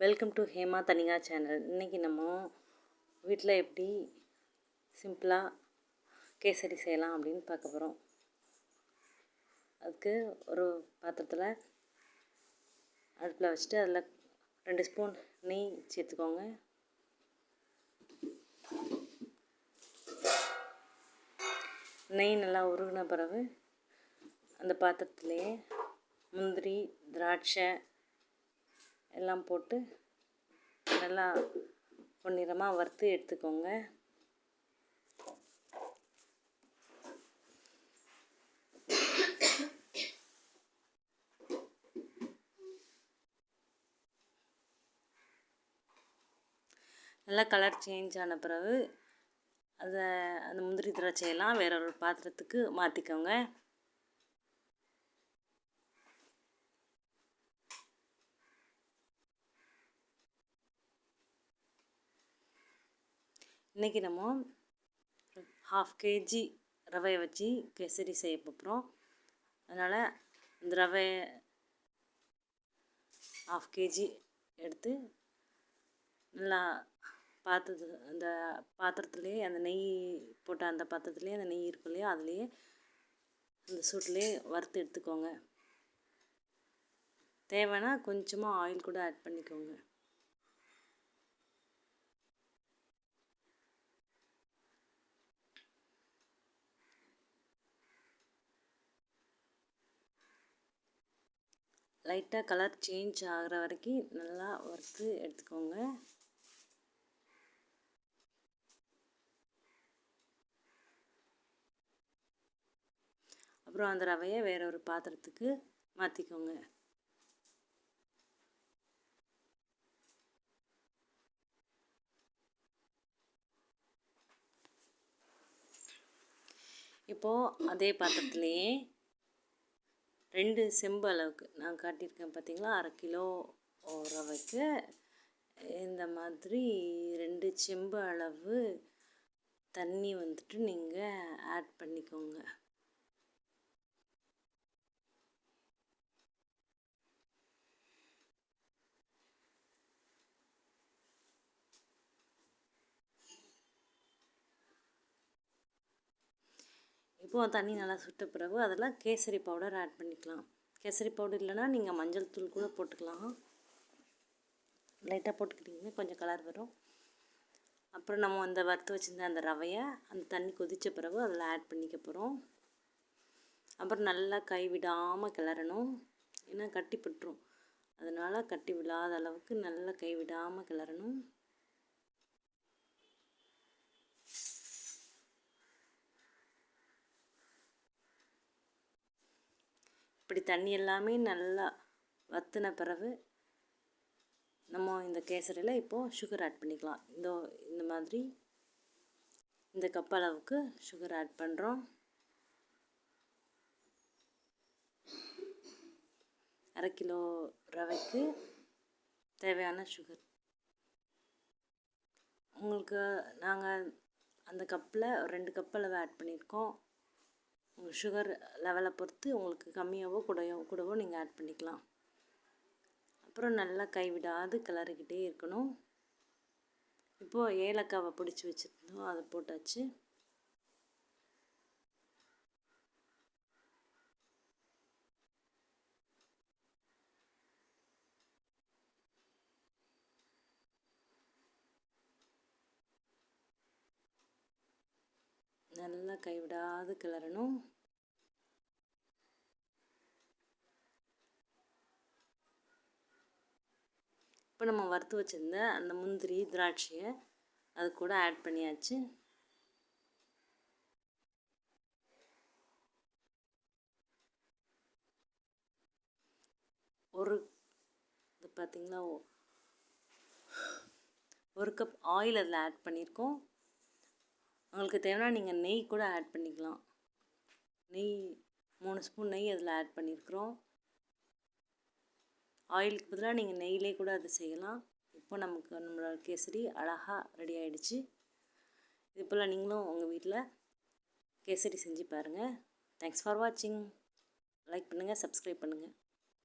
Welcome to Hema Thanika channel இன்றைக்கி நம்ம வீட்டில் எப்படி சிம்பிளாக கேசரி செய்யலாம் அப்படின்னு பார்க்க போகிறோம் அதுக்கு ஒரு பாத்திரத்தில் அடுப்பில் வச்சுட்டு அதில் ரெண்டு ஸ்பூன் நெய் சேர்த்துக்கோங்க. நெய் நல்லா உருகின பிறகு அந்த பாத்திரத்துலேயே முந்திரி திராட்சை எல்லாம் போட்டு நல்லா பொன்னிறமாக வறுத்து எடுத்துக்கோங்க. நல்லா கலர் சேஞ்ச் ஆன பிறகு அதை அந்த முந்திரி திராட்சையெல்லாம் வேற ஒரு பாத்திரத்துக்கு மாற்றிக்கோங்க இன்றைக்கி நம்ம ஹாஃப் கேஜி ரவையை வச்சு கேசரி செய்ய போகிறோம் அதனால் இந்த ரவை ஹாஃப் கேஜி எடுத்து நல்லா பாத்திரத்து அந்த பாத்திரத்துலேயே அந்த நெய் போட்ட அந்த பாத்திரத்துலேயே அந்த நெய் இருக்கும் இல்லையா அதுலேயே அந்த சூட்லேயே வறுத்து எடுத்துக்கோங்க. தேவைன்னா கொஞ்சமாக ஆயில் கூட ஆட் பண்ணிக்கோங்க. லைட்டாக கலர் சேஞ்ச் ஆகிற வரைக்கும் நல்லா வறுத்து எடுத்துக்கோங்க. அப்புறம் அந்த ரவையை வேற ஒரு பாத்திரத்துக்கு மாற்றிக்கோங்க இப்போது அதே பாத்திரத்துலேயே ரெண்டு செம்பு அளவுக்கு நான் காட்டியிருக்கேன் பார்த்தீங்களா? அரை கிலோ ரவைக்கு இந்த மாதிரி ரெண்டு செம்பு அளவு தண்ணி வந்துட்டு நீங்கள் ஆட் பண்ணிக்கோங்க. இப்போது தண்ணி நல்லா சுட்ட பிறகு அதில் கேசரி பவுடர் ஆட் பண்ணிக்கலாம். கேசரி பவுடர் இல்லைனா நீங்கள் மஞ்சள் தூள் கூட போட்டுக்கலாம். லைட்டாக போட்டுக்கிட்டிங்கன்னா கொஞ்சம் கலர் வரும். அப்புறம் நம்ம அந்த வறுத்து வச்சுருந்த அந்த ரவையை அந்த தண்ணி கொதித்த பிறகு அதில் ஆட் பண்ணிக்க போகிறோம் அப்புறம் நல்லா கை விடாமல் கிளறணும். ஏன்னா கட்டி பட்டுரும். அதனால் கட்டி விடாத அளவுக்கு நல்லா கை விடாமல் கிளறணும். இப்படி தண்ணி எல்லாமே நல்லா வற்றின பிறகு நம்ம இந்த கேசரியில் இப்போது சுகர் ஆட் பண்ணிக்கலாம். இந்த இந்த மாதிரி இந்த கப் அளவுக்கு சுகர் ஆட் பண்ணுறோம் அரை கிலோ ரவைக்கு தேவையான சுகர் உங்களுக்கு நாங்கள் அந்த கப்பில் ரெண்டு கப் அளவு ஆட் பண்ணியிருக்கோம். உங்கள் சுகர் லெவலை பொறுத்து உங்களுக்கு கம்மியாகவோ கூடவோ கூடவோ நீங்கள் ஆட் பண்ணிக்கலாம். அப்புறம் நல்லா கைவிடாது கிளறிக்கிட்டே இருக்கணும். இப்போது ஏலக்காவை பிடிச்சி வச்சுருந்தோம் அதை போட்டாச்சு. நல்லா கைவிடாது கிளறணும். இப்போ நம்ம வறுத்து வச்சுருந்த அந்த முந்திரி திராட்சையை அது கூட ஆட் பண்ணியாச்சு. ஒரு இது பார்த்திங்களா ஒரு கப் ஆயில் அதில் ஆட் பண்ணியிருக்கோம். உங்களுக்கு தேவைன்னா நீங்கள் நெய் கூட ஆட் பண்ணிக்கலாம். நெய் மூணு ஸ்பூன் நெய் அதில் ஆட் பண்ணியிருக்கிறோம் ஆயிலுக்கு பதிலாக நீங்கள் நெய்லே கூட அதை செய்யலாம். இப்போ நமக்கு நம்மளோட கேசரி அழகாக ரெடி ஆகிடுச்சு இது போல் நீங்களும் உங்கள் வீட்டில் கேசரி செஞ்சு பாருங்கள் தேங்க்ஸ் ஃபார் வாட்சிங் லைக் பண்ணுங்கள் சப்ஸ்கிரைப் பண்ணுங்கள்